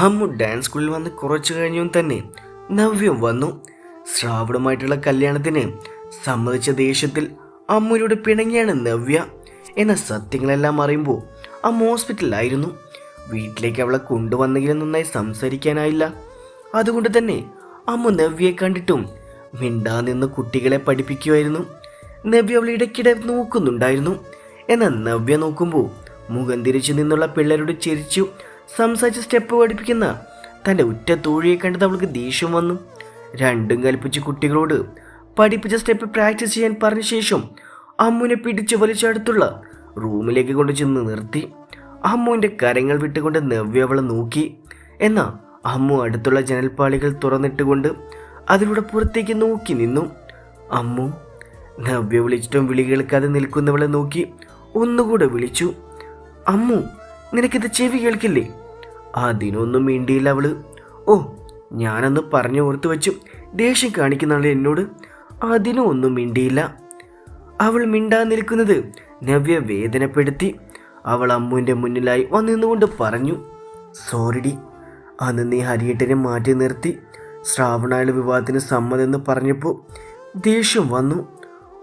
Ammu dance സ്കൂളിൽ വന്ന് കുറച്ചു കഴിഞ്ഞും തന്നെ നവ്യം വന്നു. ശ്രാവണമായിട്ടുള്ള കല്യാണത്തിന് സമ്മതിച്ച ദേഷ്യത്തിൽ അമ്മുവിനോട് പിണങ്ങിയാണ് നവ്യ. എന്ന സത്യങ്ങളെല്ലാം അറിയുമ്പോൾ അമ്മ ഹോസ്പിറ്റലിലായിരുന്നു. വീട്ടിലേക്ക് അവളെ കൊണ്ടുവന്നെങ്കിലും നന്നായി സംസാരിക്കാനായില്ല. അതുകൊണ്ട് തന്നെ അമ്മ നവ്യയെ കണ്ടിട്ടും മിണ്ടാ നിന്ന് കുട്ടികളെ പഠിപ്പിക്കുമായിരുന്നു നവ്യ അവളെ ഇടയ്ക്കിടെ നോക്കുന്നുണ്ടായിരുന്നു. എന്നാൽ നവ്യ നോക്കുമ്പോൾ മുഖം തിരിച്ചു നിന്നുള്ള പിള്ളേരോട് ചിരിച്ചു സംസാരിച്ച് സ്റ്റെപ്പ് പഠിപ്പിക്കുന്ന തന്റെ ഉറ്റ തോഴിയെ കണ്ടത് അവൾക്ക് ദേഷ്യം വന്നു. രണ്ടും കൽപ്പിച്ച് കുട്ടികളോട് പഠിപ്പിച്ച സ്റ്റെപ്പ് പ്രാക്ടീസ് ചെയ്യാൻ പറഞ്ഞ ശേഷം അമ്മുവിനെ പിടിച്ച് വലിച്ചടുത്തുള്ള റൂമിലേക്ക് കൊണ്ട് ചെന്ന് നിർത്തി. അമ്മുവിന്റെ കരങ്ങൾ വിട്ടുകൊണ്ട് നവ്യ അവളെ നോക്കി. എന്നാൽ അമ്മു അടുത്തുള്ള ജനൽപ്പാളികൾ തുറന്നിട്ടുകൊണ്ട് അതിലൂടെ പുറത്തേക്ക് നോക്കി നിന്നു. അമ്മു നവ്യ വിളിച്ചിട്ടും വിളി കേൾക്കാതെ നിൽക്കുന്നവളെ നോക്കി ഒന്നുകൂടെ വിളിച്ചു. അമ്മു നിനക്കിത് ചെവി കേൾക്കില്ലേ? അതിനൊന്നും മിണ്ടിയില്ല അവൾ. ഓ ഞാനന്ന് പറഞ്ഞു ഓർത്തു വെച്ചു. ദേഷ്യം കാണിക്കുന്നാളെ എന്നോട് അതിനും ഒന്നും മിണ്ടിയില്ല. അവൾ മിണ്ടാൻ നിൽക്കുന്നത് നവ്യ വേദനപ്പെടുത്തി അവൾ അമ്മുവിന്റെ മുന്നിലായി വന്നിരുന്നുകൊണ്ട് പറഞ്ഞു സോറിഡി അന്ന് നീ ഹരിയേട്ടനെ മാറ്റി നിർത്തി. ശ്രാവണായ വിവാഹത്തിന് സമ്മതെന്ന് പറഞ്ഞപ്പോൾ ദേഷ്യം വന്നു.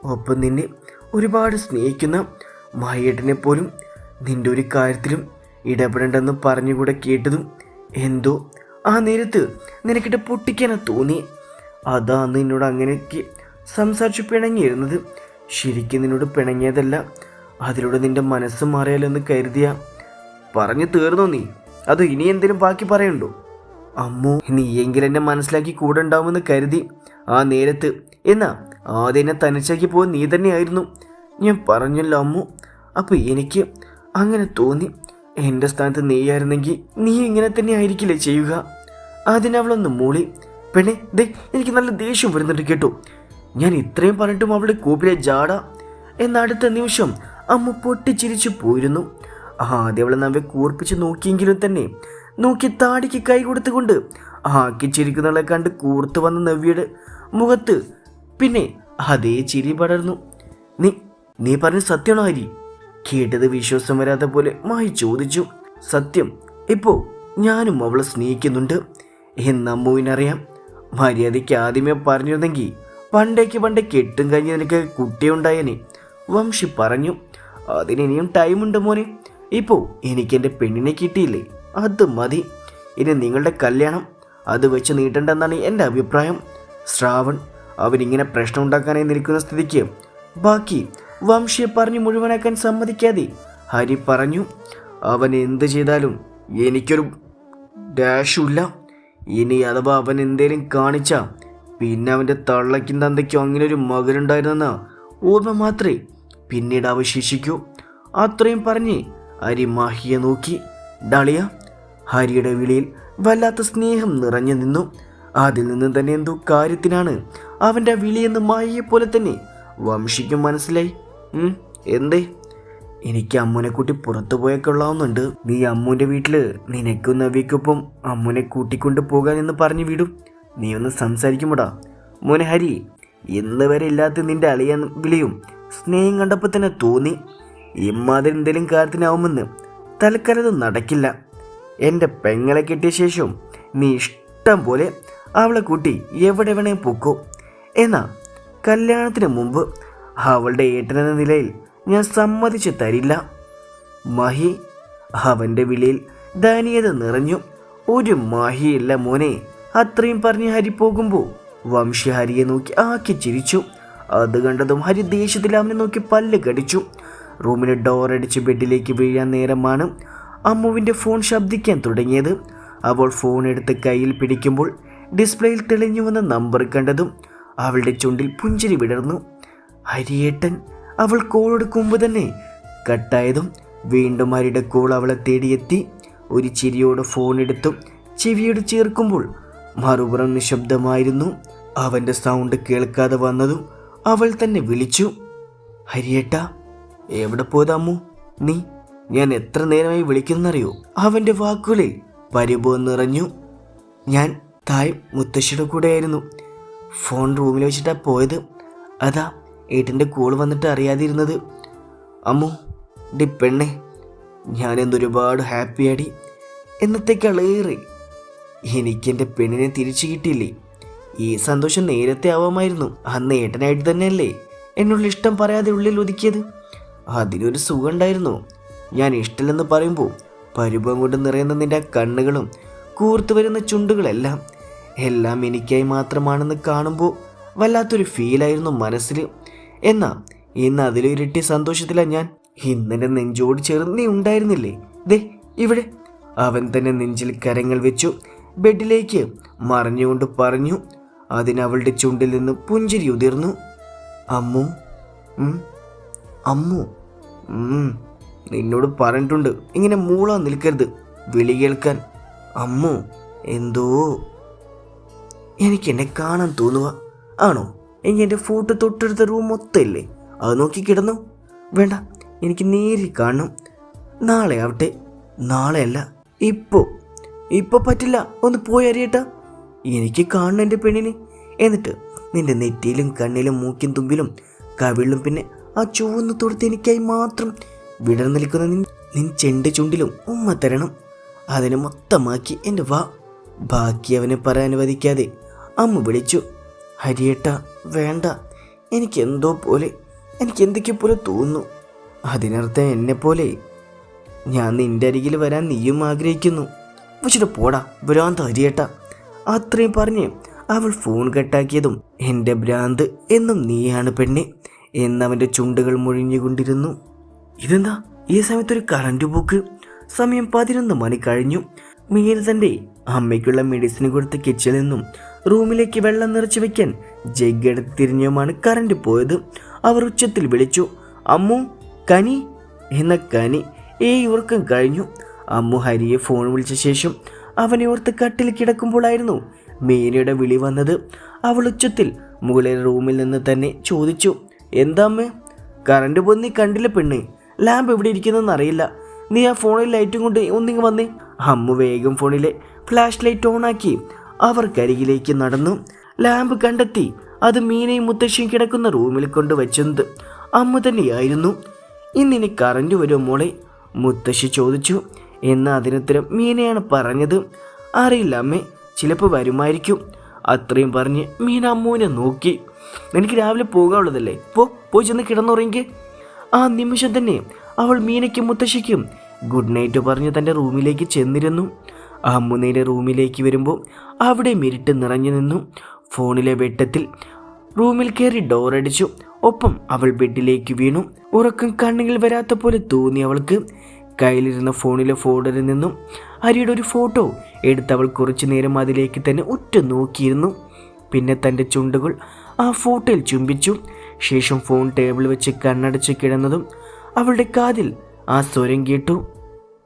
ഒപ്പം നിന്നെ ഒരുപാട് സ്നേഹിക്കുന്ന മഹിയേട്ടനെ പോലും നിന്റെ ഒരു കാര്യത്തിലും ഇടപെടണ്ടെന്ന് പറഞ്ഞുകൂടെ കേട്ടതും എന്തോ ആ നേരത്ത് നിനക്കിട്ട് പൊട്ടിക്കാനാ തോന്നി. അതാ നിന്നോട് അങ്ങനെയൊക്കെ സംസാരിച്ചു പിണങ്ങിയിരുന്നത്. ശരിക്കും നിന്നോട് പിണങ്ങിയതല്ല. അതിലൂടെ നിന്റെ മനസ്സ് മാറിയാലോ എന്ന് കരുതിയ. പറഞ്ഞു തീർന്നോ നീ? അത് ഇനി എന്തെങ്കിലും ബാക്കി പറയണ്ടോ? അമ്മു നീയെങ്കിലും എന്നെ മനസ്സിലാക്കി കൂടെ ഉണ്ടാവുമെന്ന് കരുതി. ആ നേരത്ത് എന്നാ ആദ്യം എന്നെ തനിച്ചാക്കി പോകാൻ നീ തന്നെയായിരുന്നു. ഞാൻ പറഞ്ഞല്ലോ അമ്മു. അപ്പോൾ എനിക്ക് അങ്ങനെ തോന്നി. എന്റെ സ്ഥാനത്ത് നീയായിരുന്നെങ്കിൽ നീ ഇങ്ങനെ തന്നെ ആയിരിക്കില്ലേ ചെയ്യുക? അതിനവളൊന്ന് മൂളി. പെണ്ണെ ദേ എനിക്ക് നല്ല ദേഷ്യം വരുന്നുണ്ട് കേട്ടോ. ഞാൻ ഇത്രയും പറഞ്ഞിട്ടും അവളുടെ കൂപ്പിലെ ജാട. എന്ന അടുത്ത നിമിഷം അമ്മ പൊട്ടിച്ചിരിച്ചു പോയിരുന്നു. ആദ്യം അവളെ നവ്യെ കൂർപ്പിച്ച് നോക്കിയെങ്കിലും തന്നെ നോക്കി താടിക്ക് കൈ കൊടുത്തുകൊണ്ട് ആക്കി ചിരിക്കുന്നവളെ കണ്ട് കൂർത്തു വന്ന നവ്യയുടെ മുഖത്ത് പിന്നെ അതേ ചിരി പടർന്നു. നീ നീ പറഞ്ഞ സത്യമാണോ ഹരി? കേട്ടത് വിശ്വാസം വരാത്ത പോലെ മായി ചോദിച്ചു സത്യം ഇപ്പോ ഞാനും അവളെ സ്നേഹിക്കുന്നുണ്ട്. എന്നമ്മുവിനറിയാം മര്യാദയ്ക്ക് ആദ്യമേ പറഞ്ഞിരുന്നെങ്കിൽ പണ്ടേക്ക് പണ്ടേ കെട്ടും കഴിഞ്ഞ് നിനക്ക് കുട്ടിയുണ്ടായനെ വംശി പറഞ്ഞു അതിനിനിയും ടൈമുണ്ട് മോനെ. ഇപ്പോൾ എനിക്ക് എന്റെ പെണ്ണിനെ കിട്ടിയില്ലേ? അത് മതി. ഇനി നിങ്ങളുടെ കല്യാണം. അത് വെച്ച് നീട്ടണ്ടെന്നാണ് എന്റെ അഭിപ്രായം. ശ്രാവൺ അവനിങ്ങനെ പ്രശ്നം ഉണ്ടാക്കാനായി നിൽക്കുന്ന സ്ഥിതിക്ക് ബാക്കി വംശിയെ പറഞ്ഞു മുഴുവനാക്കാൻ സമ്മതിക്കാതെ ഹരി പറഞ്ഞു അവൻ എന്ത് ചെയ്താലും എനിക്കൊരു ഡാഷുമില്ല ഇനി അഥവാ അവൻ എന്തേലും കാണിച്ച പിന്നെ അവന്റെ തള്ളയ്ക്കും തന്തയ്ക്കും അങ്ങനെ ഒരു മകനുണ്ടായിരുന്നെന്ന ഓർമ്മ മാത്രമേ പിന്നീട് അവശേഷിക്കൂ. അത്രയും പറഞ്ഞ് ഹരി മാഹിയെ നോക്കി. ഡളിയ ഹരിയുടെ വിളിയിൽ വല്ലാത്ത സ്നേഹം നിറഞ്ഞു നിന്നു. അതിൽ നിന്ന് തന്നെ എന്തോ കാര്യത്തിനാണ് അവന്റെ വിളിയെന്ന് മാഹിയെ പോലെ തന്നെ വംശിക്കും മനസ്സിലായി. എന്തേ? എനിക്ക് അമ്മുനെ കൂട്ടി പുറത്തു പോയ കൊള്ളാവുന്നുണ്ട് നീ അമ്മുവിന്റെ വീട്ടിൽ നിനക്കും നവിക്കൊപ്പം അമ്മുനെ കൂട്ടിക്കൊണ്ട് പോകാൻ എന്ന് പറഞ്ഞു വിടും. നീ ഒന്ന് സംസാരിക്കുമ്പോടാ മോനെ ഹരി ഇന്ന് വരെ ഇല്ലാത്ത നിന്റെ അളിയൻ വിളിയും സ്നേഹം കണ്ടപ്പോൾ തന്നെ തോന്നി. ഇമ്മാതിരി എന്തെങ്കിലും കാര്യത്തിനാവുമെന്ന് തൽക്കാലം നടക്കില്ല. എന്റെ പെങ്ങളെ കിട്ടിയ ശേഷം നീ ഇഷ്ടം പോലെ അവളെ കൂട്ടി എവിടെ വേണേ പൊക്കോ. എന്നാ കല്യാണത്തിന് മുമ്പ് അവളുടെ ഏട്ടനെന്ന നിലയിൽ ഞാൻ സമ്മതിച്ചു തരില്ല. മഹി അവന്റെ വിളിയിൽ ദാനീയത നിറഞ്ഞു. ഒരു മഹിയില്ല മോനെ അത്രയും പറഞ്ഞ് ഹരി പോകുമ്പോൾ വംശി ഹരിയെ നോക്കി ആക്കി ചിരിച്ചു. അത് കണ്ടതും ഹരി ദേഷ്യത്തിൽ അവനെ നോക്കി പല്ല് കടിച്ചു. റൂമിന് ഡോർ അടിച്ച് ബെഡിലേക്ക് വീഴാൻ നേരമാണ് അമ്മുവിന്റെ ഫോൺ ശബ്ദിക്കാൻ തുടങ്ങിയത്. അവൾ ഫോൺ എടുത്ത് കയ്യിൽ പിടിക്കുമ്പോൾ ഡിസ്പ്ലേയിൽ തെളിഞ്ഞു വന്ന നമ്പർ കണ്ടതും അവളുടെ ചുണ്ടിൽ പുഞ്ചിരി വിടർന്നു. ഹരിയേട്ടൻ അവൾ കോൾ എടുക്കുമ്പോൾ തന്നെ കട്ടായതും വീണ്ടും ഹരിയുടെ കോൾ അവളെ തേടിയെത്തി. ഒരു ചിരിയോട് ഫോൺ എടുത്തു ചെവിയോട് ചേർക്കുമ്പോൾ മറുപുറം നിശബ്ദമായിരുന്നു. അവന്റെ സൗണ്ട് കേൾക്കാതെ വന്നതും അവൾ തന്നെ വിളിച്ചു. ഹരിയേട്ട എവിടെ പോയതമ്മു നീ ഞാൻ എത്ര നേരമായി വിളിക്കുന്നറിയോ? അവന്റെ വാക്കുകളിൽ പരിഭവം നിറഞ്ഞു. ഞാൻ തായ് മുത്തശ്ശിയുടെ കൂടെയായിരുന്നു. ഫോൺ റൂമിൽ വെച്ചിട്ടാണ് പോയത്. അതാ ഏട്ടന്റെ കോൾ വന്നിട്ട് അറിയാതിരുന്നത്. അമ്മു ഡി പെണ്ണെ ഞാൻ എന്തൊരുപാട് ഹാപ്പിയാടി എന്നത്തേക്കാളേറെ എനിക്കെന്റെ പെണ്ണിനെ തിരിച്ചു കിട്ടിയില്ലേ. ഈ സന്തോഷം നേരത്തെ ആവാമായിരുന്നു. അന്ന് ഏട്ടനായിട്ട് തന്നെയല്ലേ എന്നുള്ള ഇഷ്ടം പറയാതെ ഉള്ളിൽ ഒതുക്കിയത്. അതിനൊരു സുഖം ഉണ്ടായിരുന്നു ഞാൻ ഇഷ്ടമില്ലെന്ന് പറയുമ്പോൾ പരിഭവം കൊണ്ട് നിറയുന്ന നിന്റെ കണ്ണുകളും കൂർത്തു വരുന്ന ചുണ്ടുകളെല്ലാം എല്ലാം എനിക്കായി മാത്രമാണെന്ന് കാണുമ്പോൾ വല്ലാത്തൊരു ഫീലായിരുന്നു മനസ്സിൽ എന്നാ ഇന്ന് അതിലിരട്ടി സന്തോഷത്തിലാണ് ഞാൻ. ഇന്നെന്റെ നെഞ്ചോട് ചേർന്ന് നീ ഉണ്ടായിരുന്നില്ലേ? ദേ ഇവിടെ. അവൻ തന്നെ നെഞ്ചിൽ കരങ്ങൾ വെച്ചു ബെഡിലേക്ക് മറിഞ്ഞുകൊണ്ട് പറഞ്ഞു അതിനവളുടെ ചുണ്ടിൽ നിന്ന് പുഞ്ചിരി ഉതിർന്നു. അമ്മു അമ്മു നിന്നോട് പറഞ്ഞിട്ടുണ്ട് ഇങ്ങനെ മൂളാൻ നിൽക്കരുത് വിളി കേൾക്കാൻ. അമ്മു എന്തോ? എനിക്ക് എന്നെ കാണാൻ തോന്നുക ആണോ? എങ്കിൽ എന്റെ ഫോട്ടോ തൊട്ടടുത്ത റൂം മൊത്തമില്ലേ അത് നോക്കി കിടന്നു. വേണ്ട എനിക്ക് നേരിൽ കാണണം. നാളെ ആവട്ടെ. നാളെയല്ല ഇപ്പോൾ ഇപ്പോൾ പറ്റില്ല ഒന്ന് പോയി അറിയട്ട. എനിക്ക് കാണണം എന്റെ പെണ്ണിനെ. എന്നിട്ട് നിന്റെ നെറ്റിയിലും കണ്ണിലും മൂക്കിൻ തുമ്പിലും കവിളിലും പിന്നെ ആ ചുവന്ന് തൊടുത്ത് എനിക്കായി മാത്രം വിടർന്നു നിൽക്കുന്ന നിൻ നിൻ ചെണ്ട് ചുണ്ടിലും ഉമ്മ തരണം. അതിനെ മൊത്തമാക്കി എന്റെ വാ. ബാക്കി അവനെ പറയാൻ അനുവദിക്കാതെ അമ്മ വിളിച്ചു ഹരിയേട്ട വേണ്ട. എനിക്കെന്തോ പോലെ എനിക്ക് എന്തൊക്കെ പോലെ തോന്നുന്നു. അതിനർത്ഥം എന്നെ പോലെ. ഞാൻ നിന്റെ അരികിൽ വരാൻ നീയും ആഗ്രഹിക്കുന്നു. പക്ഷേ പോടാ ഭ്രാന്ത് ഹരിയേട്ട അത്രയും പറഞ്ഞ് അവൾ ഫോൺ കട്ടാക്കിയതും എന്റെ ഭ്രാന്ത് എന്നും നീയാണ് പെണ്ണെ എന്നവന്റെ ചുണ്ടുകൾ മുഴിഞ്ഞുകൊണ്ടിരുന്നു. ഇതെന്താ? ഈ സമയത്തൊരു കറണ്ട് പോക്ക്. സമയം പതിനൊന്ന് മണി കഴിഞ്ഞു. മീര തന്റെ അമ്മയ്ക്കുള്ള മെഡിസിൻ കൊടുത്ത കിച്ചണിൽ നിന്നും റൂമിലേക്ക് വെള്ളം നിറച്ചു വെക്കാൻ ജഗ് കറന്റ് തിരിഞ്ഞുമാണ് കറണ്ട് പോയത്. അവർ ഉച്ചത്തിൽ വിളിച്ചു അമ്മു കനി? എന്ന കനി ഏയ് ഉറക്കം കഴിഞ്ഞു. അമ്മു ഹരിയെ ഫോൺ വിളിച്ച ശേഷം അവനെ ഓർത്ത് കട്ടിൽ കിടക്കുമ്പോഴായിരുന്നു മീനയുടെ വിളി വന്നത്. അവൾ ഉച്ചത്തിൽ മുകളിൽ റൂമിൽ നിന്ന് തന്നെ ചോദിച്ചു എന്താ അമ്മേ കറണ്ട് പോയി നീ കണ്ടില്ല പെണ്ണ്? ലാമ്പ് എവിടെ ഇരിക്കുന്നതെന്ന് അറിയില്ല. നീ ആ ഫോണിൽ ലൈറ്റും കൊണ്ട് ഒന്നിങ്ങ് വന്നേ. അമ്മു വേഗം ഫോണിലെ ഫ്ലാഷ് ലൈറ്റ് ഓണാക്കി അവർക്കരികിലേക്ക് നടന്നു. ലാമ്പ് കണ്ടെത്തി. അത് മീനയും മുത്തശ്ശിയും കിടക്കുന്ന റൂമിൽ കൊണ്ട് വെച്ചത് അമ്മ തന്നെയായിരുന്നു. ഇന്നിനി കറണ്ട് വരുമോ മോളെ? മുത്തശ്ശി ചോദിച്ചു. എന്ന അതിനുത്തരം മീനയാണ് പറഞ്ഞത്. അറിയില്ല അമ്മേ ചിലപ്പോൾ വരുമായിരിക്കും. അത്രയും പറഞ്ഞ് മീന അമ്മൂനെ നോക്കി. എനിക്ക് രാവിലെ പോകാനുള്ളതല്ലേ? പോ പോയി ചെന്ന് കിടന്നുറങ്ങി ആ നിമിഷം തന്നെ അവൾ മീനയ്ക്കും മുത്തശ്ശിക്കും ഗുഡ് നൈറ്റ് പറഞ്ഞ് തന്റെ റൂമിലേക്ക് ചെന്നിരുന്നു. അമ്മു നേരെ റൂമിലേക്ക് വരുമ്പോൾ അവിടെ മിരിട്ട് നിറഞ്ഞു നിന്നു. ഫോണിലെ വെട്ടത്തിൽ റൂമിൽ കയറി ഡോറടിച്ചു ഒപ്പം അവൾ ബെഡിലേക്ക് വീണു. ഉറക്കം കണ്ണുകൾ വരാത്ത പോലെ തോന്നി അവൾക്ക്. കയ്യിലിരുന്ന ഫോണിലെ ഫോൾഡറിൽ നിന്നും ഹരിയുടെ ഒരു ഫോട്ടോ എടുത്ത് അവൾ കുറച്ചു നേരം അതിലേക്ക് തന്നെ ഉറ്റു നോക്കിയിരുന്നു. പിന്നെ തന്റെ ചുണ്ടുകൾ ആ ഫോട്ടോയിൽ ചുംബിച്ചു. ശേഷം ഫോൺ ടേബിൾ വെച്ച് കണ്ണടച്ച് കിടന്നതും അവളുടെ കാതിൽ ആ സ്വരം കേട്ടു.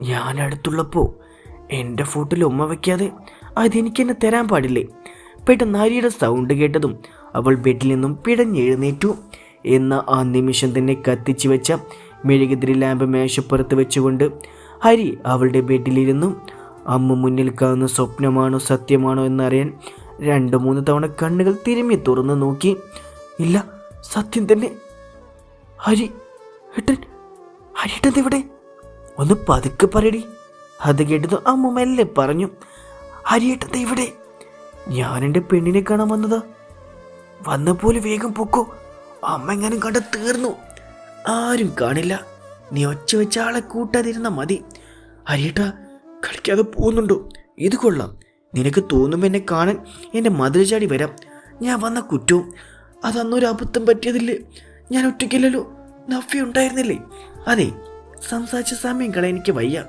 ഞാൻ അടുത്തുള്ളപ്പോൾ എന്റെ ഫോട്ടോയിൽ ഉമ്മ വയ്ക്കാതെ അതെനിക്ക് എന്നെ തരാൻ പാടില്ലേ? പെട്ടെന്ന് ഹരിയുടെ സൗണ്ട് കേട്ടതും അവൾ ബെഡിൽ നിന്നും പിടഞ്ഞെഴുന്നേറ്റു. എന്ന ആ നിമിഷം തന്നെ കത്തിച്ചു വെച്ച മെഴുകുതിരി ലാമ്പ് മേശപ്പുറത്ത് വെച്ചുകൊണ്ട് ഹരി അവളുടെ ബെഡിലിരുന്നു അമ്മ മുന്നിൽ കാണുന്ന സ്വപ്നമാണോ സത്യമാണോ എന്നറിയാൻ രണ്ട് മൂന്ന് തവണ കണ്ണുകൾ തിരുമ്മി തുറന്നു നോക്കി. ഇല്ല സത്യം തന്നെ. ഹരി ഏട്ടൻ ഹരിട്ടൻ എവിടെ? ഒന്ന് പതുക്കെ പറയടി. അത് കേട്ടത് അമ്മ മെല്ലെ പറഞ്ഞു അരിയേട്ടത് ഇവിടെ. ഞാൻ എന്റെ പെണ്ണിനെ കാണാൻ വന്നതാ. വന്നപോലെ വേഗം പൊക്കോ. അമ്മ എങ്ങാനും കണ്ട തീർന്നു. ആരും കാണില്ല. നീ ഒച്ച വെച്ച ആളെ കൂട്ടാതിരുന്ന മതി. അരിയേട്ട കളിക്കാതെ പോകുന്നുണ്ടോ? ഇത് കൊള്ളാം. നിനക്ക് തോന്നുമ്പോൾ എന്നെ കാണാൻ എന്റെ മതിൽ ചാടി വരാം. ഞാൻ വന്ന കുറ്റവും അതന്നൊരു അബദ്ധം പറ്റിയതില്ലേ ഞാൻ ഒറ്റയ്ക്കില്ലല്ലോ. നഫി ഉണ്ടായിരുന്നില്ലേ? അതെ സംസാരിച്ച സമയം കളയാൻ എനിക്ക് വയ്യ.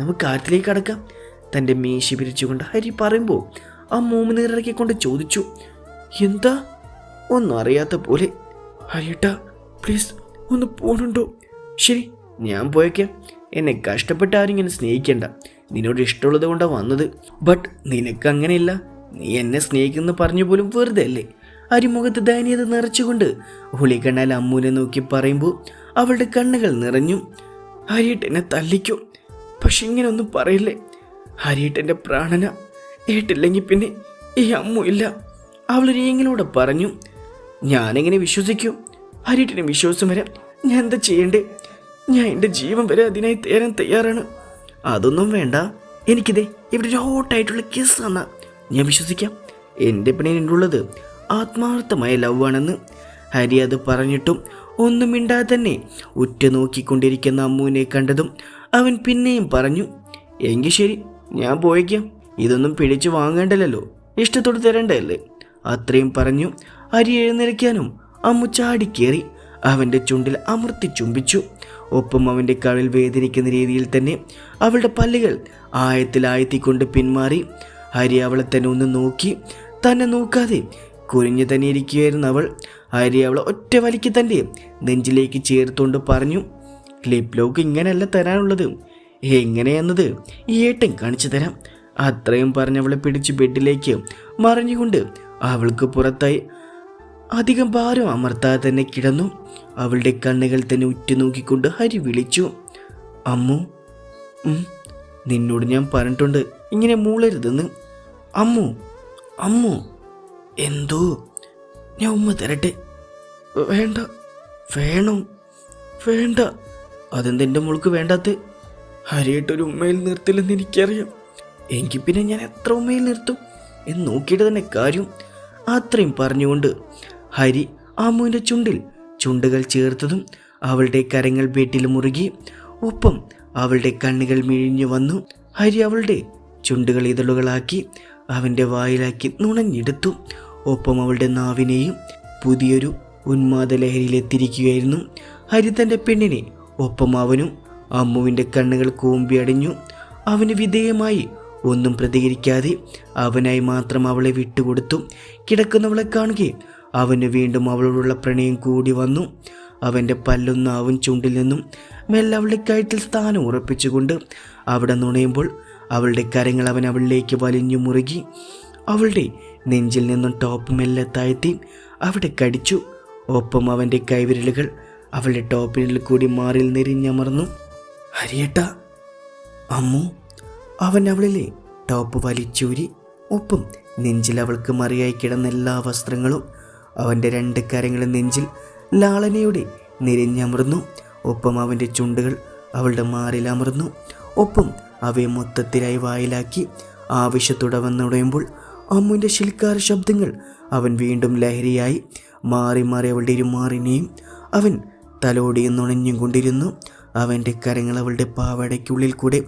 നമുക്ക് കാറ്റിലേക്ക് അടക്കാം തന്റെ മീശി പിരിച്ചുകൊണ്ട് ഹരി പറയുമ്പോൾ ആ മൂമിനീറിറക്കിക്കൊണ്ട് ചോദിച്ചു എന്താ? ഒന്നും അറിയാത്ത പോലെ. ഹരിട്ട പ്ലീസ് ഒന്ന് പോണുണ്ടോ? ശരി ഞാൻ പോയേക്കാം. എന്നെ കഷ്ടപ്പെട്ട് ആരും ഇങ്ങനെ സ്നേഹിക്കണ്ട. നിന്നോട് ഇഷ്ടമുള്ളത് കൊണ്ടാണ് വന്നത്. ബട്ട് നിനക്ക് അങ്ങനെയില്ല നീ എന്നെ സ്നേഹിക്കുന്ന പറഞ്ഞു പോലും വെറുതെ അല്ലേ? അരിമുഖത്ത് ദയനീയത നിറച്ചുകൊണ്ട് ഹുളിക്കണ്ണാൽ അമ്മൂനെ നോക്കി പറയുമ്പോൾ അവളുടെ കണ്ണുകൾ നിറഞ്ഞു. ഹരിയേട്ട് എന്നെ തല്ലിക്കോ. പക്ഷെ ഇങ്ങനെ ഒന്നും പറയില്ലേ? ഹരിയേട്ടന്റെ പ്രാണന ഏട്ടില്ലെങ്കിൽ പിന്നെ ഈ അമ്മു ഇല്ല. അവൾ രീങ്ങിലൂടെ പറഞ്ഞു ഞാനെങ്ങനെ വിശ്വസിക്കും? ഹരിയേട്ടന് വിശ്വാസം വരാം ഞാൻ എന്താ ചെയ്യണ്ടേ? ഞാൻ എന്റെ ജീവൻ വരെ അതിനായി തേരാൻ തയ്യാറാണ്. അതൊന്നും വേണ്ട. എനിക്കിതേ ഇവിടെ ഒരു ഹോട്ടായിട്ടുള്ള കിസ് തന്ന. ഞാൻ വിശ്വസിക്കാം. എന്റെ ഉള്ളത് ആത്മാർത്ഥമായ ലവ് ആണെന്ന്. ഹരി അത് പറഞ്ഞിട്ടും ഒന്നും മിണ്ടാതെ തന്നെ ഉറ്റുനോക്കിക്കൊണ്ടിരിക്കുന്ന അമ്മുവിനെ കണ്ടതും അവൻ പിന്നെയും പറഞ്ഞു എങ്കിൽ ശരി ഞാൻ പോയിക്കാം. ഇതൊന്നും പിടിച്ചു വാങ്ങേണ്ടല്ലോ ഇഷ്ടത്തോട് തരണ്ടല്ലേ അത്രയും പറഞ്ഞു. അരി എഴുന്നേൽക്കാനും അമ്മു ചാടിക്കേറി അവന്റെ ചുണ്ടിൽ അമർത്തി ചുംബിച്ചു. ഒപ്പം അവന്റെ കവിൽ വേദനിക്കുന്ന രീതിയിൽ തന്നെ അവളുടെ പല്ലുകൾ ആയത്തിലായത്തിക്കൊണ്ട് പിന്മാറി. ഹരി അവളെ തന്നെ ഒന്ന് നോക്കി. തന്നെ നോക്കാതെ കുനിഞ്ഞു തന്നെ ഇരിക്കുകയായിരുന്നു അവൾ. ഹരി അവളെ ഒറ്റ വലിക്ക് തന്റെ നെഞ്ചിലേക്ക് ചേർത്തുകൊണ്ട് പറഞ്ഞു ലിപ് ലോക്ക് ഇങ്ങനെയല്ല തരാനുള്ളത്. എങ്ങനെയെന്നത് ഈ ഏട്ടൻ കാണിച്ചു തരാം. അത്രയും പറഞ്ഞ് അവളെ പിടിച്ച് ബെഡിലേക്ക് മറിഞ്ഞുകൊണ്ട് അവൾക്ക് പുറത്തായി അധികം ഭാരം അമർത്താതെ തന്നെ കിടന്നു. അവളുടെ കണ്ണുകൾ തന്നെ ഉറ്റുനോക്കിക്കൊണ്ട് ഹരി വിളിച്ചു അമ്മു നിന്നോട് ഞാൻ പറഞ്ഞിട്ടുണ്ട് ഇങ്ങനെ മൂളരുതെന്ന്. അമ്മു അമ്മു. എന്തോ? ഞാൻ ഉമ്മ തരട്ടെ. വേണ്ട വേണം വേണ്ട. അതെന്തെന്റെ മോൾക്ക് വേണ്ടാത്ത? ഹരിയായിട്ടൊരു ഉമ്മയിൽ നിർത്തില്ലെന്ന് എനിക്കറിയാം. എങ്കിൽ പിന്നെ ഞാൻ എത്ര ഉമ്മയിൽ നിർത്തും? എന്ന് നോക്കിയിട്ട് തന്നെ കാര്യം അത്രയും പറഞ്ഞുകൊണ്ട് ഹരി അമ്മുവിന്റെ ചുണ്ടിൽ ചുണ്ടുകൾ ചേർത്തതും അവളുടെ കരങ്ങൾ വീട്ടിൽ മുറുകി ഒപ്പം അവളുടെ കണ്ണുകൾ മിഴിഞ്ഞു വന്നു. ഹരി അവളുടെ ചുണ്ടുകൾ ഇതളുകളാക്കി അവന്റെ വായിലാക്കി നുണഞ്ഞെടുത്തു. ഒപ്പം അവളുടെ നാവിനെയും പുതിയൊരു ഉന്മാദ ലഹരിയിലെത്തിരിക്കുകയായിരുന്നു ഹരി തന്റെ പെണ്ണിനെ ഒപ്പം അവനും അമ്മുവിന്റെ കണ്ണുകൾ കൂമ്പിയടിഞ്ഞു അവന് വിധേയമായി ഒന്നും പ്രതികരിക്കാതെ അവനായി മാത്രം അവളെ വിട്ടുകൊടുത്തു. കിടക്കുന്നവളെ കാണുകയും അവന് വീണ്ടും അവളോടുള്ള പ്രണയം കൂടി വന്നു. അവന്റെ പല്ലും നാവും ചുണ്ടിൽ നിന്നും മെല്ലെ അവളുടെ കയറ്റിൽ സ്ഥാനം ഉറപ്പിച്ചുകൊണ്ട് അവിടെ നുണയുമ്പോൾ അവളുടെ കരങ്ങൾ അവൻ അവളിലേക്ക് വലിഞ്ഞു മുറുകി. അവളുടെ നെഞ്ചിൽ നിന്നും ടോപ്പ് മെല്ലെ താഴ്ത്തി അവിടെ കടിച്ചു. ഒപ്പം അവന്റെ കൈവിരലുകൾ അവളുടെ ടോപ്പിനിൽ കൂടി മാറിൽ നെരിഞ്ഞമർന്നു. ഹരിയേട്ട അമ്മു അവൻ അവളിലെ ടോപ്പ് വലിച്ചൂരി. ഒപ്പം നെഞ്ചിൽ അവൾക്ക് മറിയായി കിടന്ന എല്ലാ വസ്ത്രങ്ങളും അവന്റെ രണ്ട് കരങ്ങളും നെഞ്ചിൽ ലാളനയുടെ നിരഞ്ഞമർന്നു. ഒപ്പം അവന്റെ ചുണ്ടുകൾ അവളുടെ മാറിൽ അമർന്നു. ഒപ്പം അവയെ മൊത്തത്തിലായി വായിലാക്കി ആവശ്യത്തോടെ വന്നുടയുമ്പോൾ അമ്മുവിന്റെ ശിൽക്കാര ശബ്ദങ്ങൾ. അവൻ വീണ്ടും ലഹരിയായി മാറി മാറി അവളുടെ ഇരുമാറിനെയും അവൻ തലോടിയും നുണഞ്ഞും കൊണ്ടിരുന്നു അവന്റെ കരങ്ങൾ അവളുടെ പാവടയ്ക്കുള്ളിൽ കൂടെ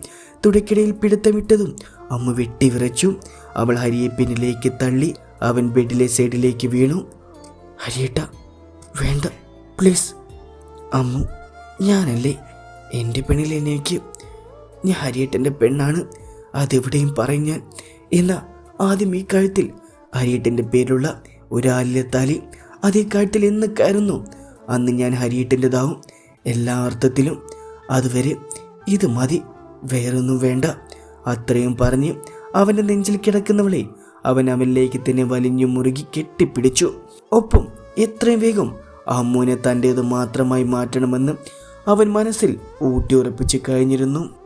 തുടക്കിടയിൽ പിടുത്തമിട്ടതും അമ്മ വെട്ടിവിറച്ചു. അവൾ ഹരിയെ പിന്നിലേക്ക് തള്ളി അവൻ ബെഡിലെ സൈഡിലേക്ക് വീണു. ഹരിയേട്ട വേണ്ട പ്ലീസ്. അമ്മു ഞാനല്ലേ? എന്റെ പെണ്ണിൽ എനിക്ക് ഞാൻ ഹരിയേട്ടന്റെ പെണ്ണാണ്. അതെവിടെയും പറയും ഞാൻ. എന്നാ ആദ്യം ഈ കഴുത്തിൽ ഹരിയേട്ടന്റെ പേരിലുള്ള ഒരാലിലെ താലി അതേ കഴുത്തിൽ എന്ന് കയറുന്നു അന്ന് ഞാൻ ഹരിയേട്ടന്റെതാവും എല്ലാ അർത്ഥത്തിലും അതുവരെ ഇത് മതി വേറൊന്നും വേണ്ട. അത്രയും പറഞ്ഞ് അവന്റെ നെഞ്ചിൽ കിടക്കുന്നവളെ അവൻ അവനിലേക്ക് തന്നെ വലിഞ്ഞു മുറുകി കെട്ടിപ്പിടിച്ചു. ഒപ്പം എത്രയും വേഗം അമ്മൂനെ തന്റേത് മാത്രമായി മാറ്റണമെന്ന് അവൻ മനസ്സിൽ ഊട്ടിയുറപ്പിച്ച് കഴിഞ്ഞിരുന്നു.